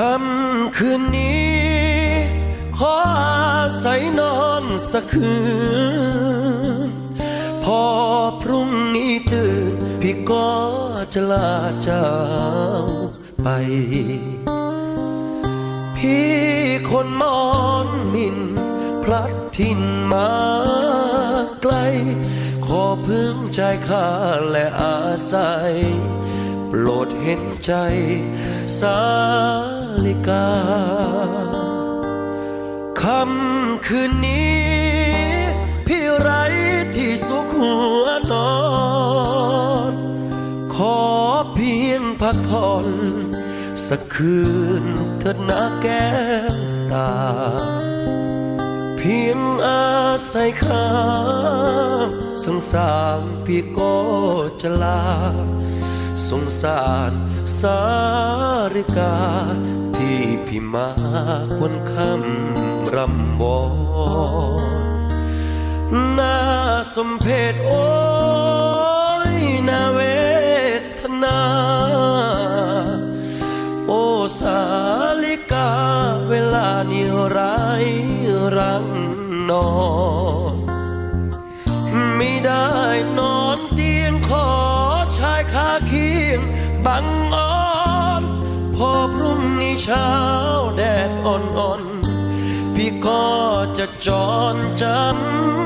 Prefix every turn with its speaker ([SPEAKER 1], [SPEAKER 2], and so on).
[SPEAKER 1] คำคืนนี้ ขออาศัยนอนสักคืน พอพรุ่งนี้ตื่น พี่ก็จะลาเจ้าไป พี่คนมอนมิน พลัดถิ่นมาไกล ขอพึ่งใจข้าและอาศัย โปรดเห็นใจสา ลิกาคำคืนนี้ พี่ไรที่สุขหัวนอน ขอเพียงพักผ่อนสักคืนเถิดนะแก้วตา เพียงอาศัยข้างสงสารพี่ก็จะลาสงสารสาริกา ที่พี่มาควรคำรำวอนน่าสมเพชโอ้ยนาเวทนา โอสาลิกาเวลานี้ไรรังนอนไม่ได้นอนเตียงขอชายคาเคียงบังอ่อ พอพรุ่งนี้เช้าแดดอ่อนๆ พี่ก็จะจอนจำ